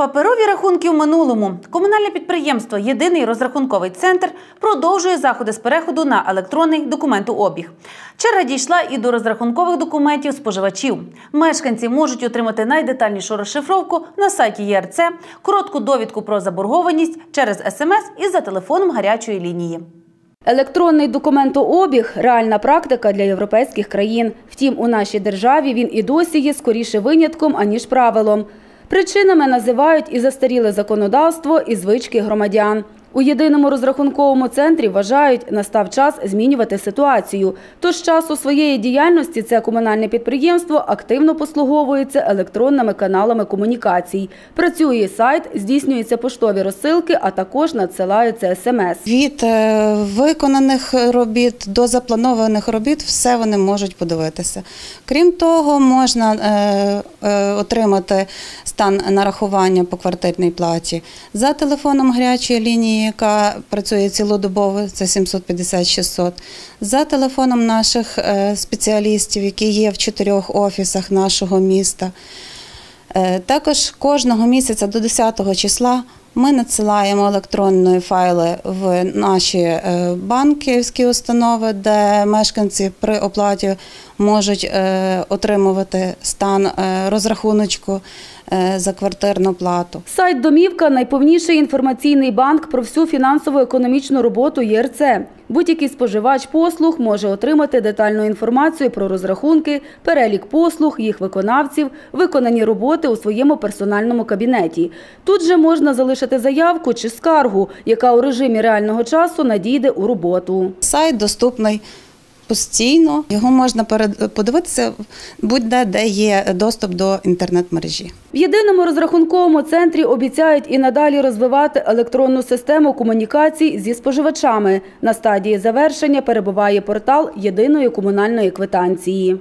Паперові рахунки в минулому. Комунальне підприємство Єдиний розрахунковий центр продовжує заходи з переходу на електронний документообіг. Черга дійшла і до розрахункових документів споживачів. Мешканці можуть отримати найдетальнішу розшифровку на сайті ЄРЦ, коротку довідку про заборгованість через смс і за телефоном гарячої лінії. Електронний документообіг – реальна практика для європейських країн. Втім, у нашій державі він і досі є скоріше винятком, аніж правилом. Причинами називають і застаріле законодавство, і звички громадян. У єдиному розрахунковому центрі вважають, настав час змінювати ситуацію. Тож з часу своєї діяльності це комунальне підприємство активно послуговується електронними каналами комунікацій. Працює сайт, здійснюються поштові розсилки, а також надсилаються смс. Від е, виконаних робіт до запланованих робіт все вони можуть подивитися. Крім того, можна е, е, отримати стан нарахування по квартирній платі за телефоном гарячої лінії, яка працює цілодобово, це 750-600, за телефоном наших е, спеціалістів, які є в чотирьох офісах нашого міста. Е, Також кожного місяця до 10 числа ми надсилаємо електронні файли в наші е, банківські установи, де мешканці при оплаті можуть е, отримувати стан е, розрахуночку за квартирну плату. Сайт «Домівка» – найповніший інформаційний банк про всю фінансово-економічну роботу ЄРЦ. Будь-який споживач послуг може отримати детальну інформацію про розрахунки, перелік послуг, їх виконавців, виконані роботи у своєму персональному кабінеті. Тут же можна залишити заявку чи скаргу, яка у режимі реального часу надійде у роботу. Сайт доступний постійно. Його можна подивитися будь-де, де є доступ до інтернет-мережі. В єдиному розрахунковому центрі обіцяють і надалі розвивати електронну систему комунікацій зі споживачами. На стадії завершення перебуває портал єдиної комунальної квитанції.